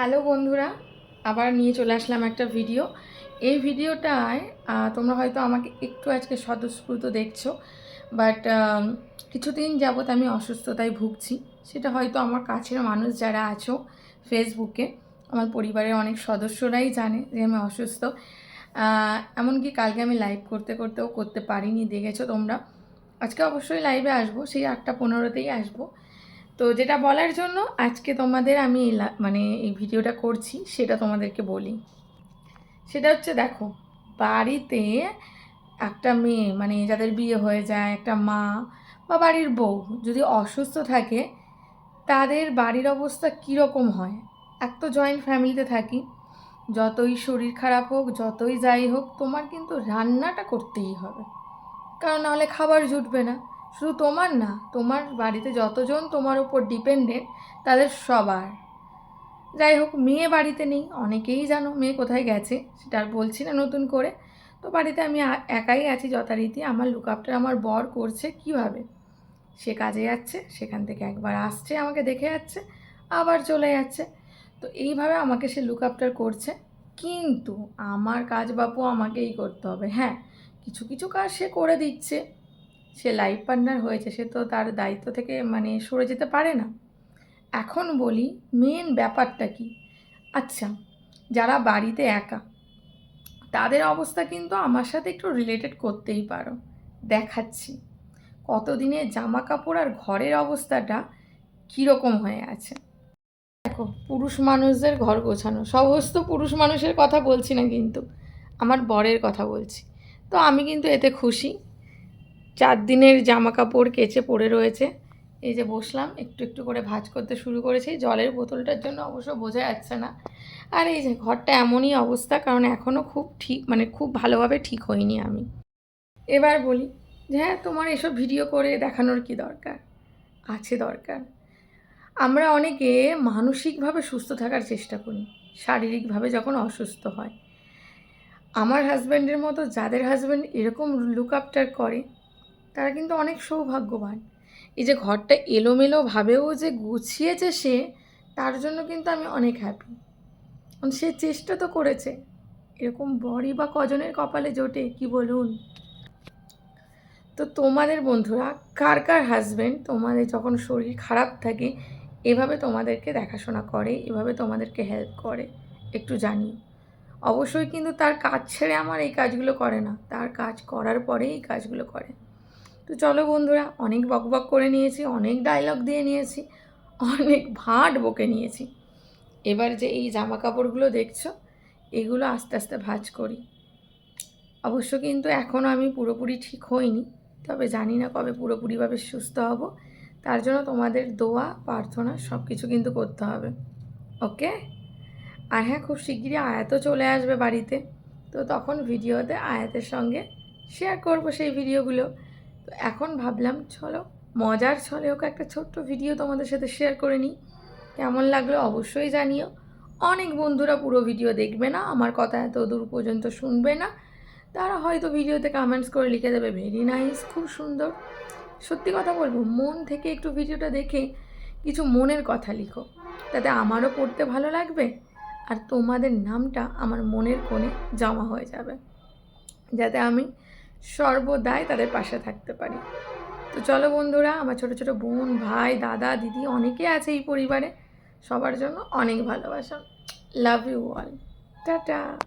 Hello বন্ধুরা, আবার নিয়ে চলে আসলাম একটা ভিডিও। এই ভিডিওটায় তোমরা হয়তো আমাকে একটু আজকে স্বতঃস্ফূর্ত দেখছ, বাট কিছুদিন যাবৎ আমি অসুস্থতায় ভুগছি। সেটা হয়তো আমার কাছের মানুষ যারা আছো ফেসবুকে আমার পরিবারের অনেক সদস্যরাই জানে যে আমি অসুস্থ। এমনকি কালকে আমি লাইভ করতে করতেও করতে পারিনি, দেখেছ তোমরা। আজকে অবশ্যই লাইভে আসব, সেই আটটা পনেরোতেই আসব। তো যেটা বলার জন্য আজকে তোমাদের আমি মানে এই ভিডিওটা করছি, সেটা তোমাদেরকে বলি। সেটা হচ্ছে দেখো, বাড়িতে একটা মেয়ে মানে যাদের বিয়ে হয়ে যায়, একটা মা বা বাড়ির বউ যদি অসুস্থ থাকে, তাদের বাড়ির অবস্থা কীরকম হয়? এক তো জয়েন্ট ফ্যামিলিতে থাকি, যতই শরীর খারাপ হোক, যতই যাই হোক, তোমার কিন্তু রান্নাটা করতেই হবে। কারণ নাহলে খাবার জুটবে না। শুধু তোমার না, তোমার বাড়িতে যতজন তোমার উপর ডিপেন্ডেন্ট তাদের সবার। যাই হোক, মেয়ে বাড়িতে নেই, অনেকেই জানো মেয়ে কোথায় গেছে, সেটা আর বলছি না নতুন করে। তো বাড়িতে আমি একাই আছি যথারীতি, আমার লুক আপটার আমার বর করছে কীভাবে? সে কাজে যাচ্ছে, সেখান থেকে একবার আসছে, আমাকে দেখে যাচ্ছে, আবার চলে যাচ্ছে। তো এইভাবে আমাকে সে লুক আপটার করছে। কিন্তু আমার কাজ বাপু আমাকেই করতে হবে হ্যাঁ। কিছু কিছু কাজ সে করে দিচ্ছে। সে লাইফ পার্টনার হয়েছে, সে তো তার দায়িত্ব থেকে মানে সরে যেতে পারে না। এখন বলি মেন ব্যাপারটা কি? আচ্ছা যারা বাড়িতে একা, তাদের অবস্থা কিন্তু আমার সাথে একটু রিলেটেড করতেই পারো। দেখাচ্ছি কতদিনের জামা কাপড় আর ঘরের অবস্থাটা কীরকম হয়ে আছে? দেখো, পুরুষ মানুষদের ঘর গোছানো, সমস্ত পুরুষ মানুষের কথা বলছি না কিন্তু, আমার বরের কথা বলছি। তো আমি কিন্তু এতে খুশি। চার দিনের জামা কাপড় কেচে পড়ে রয়েছে। এই যে বসলাম, একটু একটু করে ভাজ করতে শুরু করেছি। জলের বোতলটার জন্য অবশ্য বোঝা যাচ্ছে না। আর এই যে ঘরটা এমনই অবস্থা, কারণ এখনও খুব ঠিক মানে খুব ভালোভাবে ঠিক হয়নি আমি। এবার বলি যে হ্যাঁ তোমার এসব ভিডিও করে দেখানোর কি দরকার? আছে দরকার। আমরা অনেকে মানসিকভাবে সুস্থ থাকার চেষ্টা করি, শারীরিকভাবে যখন অসুস্থ হয়। আমার হাজব্যান্ডের মতো যাদের হাজব্যান্ড এরকম লুক আপটার করে তারা কিন্তু অনেক সৌভাগ্যবান। এই যে ঘরটা এলোমেলোভাবেও যে গুছিয়েছে সে, তার জন্য কিন্তু আমি অনেক হ্যাপি কারণ সে চেষ্টা তো করেছে। এরকম বড়ি বা কজনের কপালে জোটে, কি বলুন? তো তোমাদের বন্ধুরা, কার কার হাজব্যান্ড তোমাদের যখন শরীর খারাপ থাকে, এভাবে তোমাদেরকে দেখাশোনা করে, এভাবে তোমাদেরকে হেল্প করে, একটু জানি অবশ্যই কিন্তু তার কাজ ছেড়ে আমার এই কাজগুলো করে না। তার কাজ করার পরেই এই কাজগুলো করে। তো চলো বন্ধুরা, অনেক বকবক করে নিয়েছি, অনেক ডায়লগ দিয়ে নিয়েছি, অনেক ভাট বকে নিয়েছি। এবার যে এই জামা কাপড়গুলো দেখছ, এগুলো আস্তে আস্তে ভাঁজ করি। অবশ্য কিন্তু এখনও আমি পুরোপুরি ঠিক হইনি, তবে জানি না কবে পুরোপুরিভাবে সুস্থ হব। তার জন্য তোমাদের দোয়া, প্রার্থনা সব কিছু কিন্তু করতে হবে। ওকে? আর হ্যাঁ খুব শিগগিরই আয়াতও চলে আসবে বাড়িতে। তো তখন ভিডিওতে আয়াতের সঙ্গে শেয়ার করব সেই ভিডিওগুলো তো এখন ভাবলাম, চলো, মজার ছলে হোক একটা ছোট্ট ভিডিও তোমাদের সাথে শেয়ার করে নিই। কেমন লাগল অবশ্যই জানিও। অনেক বন্ধুরা পুরো ভিডিও দেখবে না, আমার কথা এত দূর পর্যন্ত শুনবে না। তারা হয়তো ভিডিওতে কমেন্টস করে লিখে দেবে ভেরি নাইস খুব সুন্দর। সত্যি কথা বলব, মন থেকে একটু ভিডিওটা দেখে কিছু মনের কথা লিখো। তাতে আমারও পড়তে ভালো লাগবে, আর তোমাদের নামটা আমার মনের কোণে জমা হয়ে যাবে। যাতে আমি সর্বদাই তাদের পাশে থাকতে পারি। তো চলো বন্ধুরা, আমার ছোটো ছোটো বোন, ভাই, দাদা, দিদি অনেকে আছে এই পরিবারে। সবার জন্য অনেক ভালোবাসা। Love you all tata.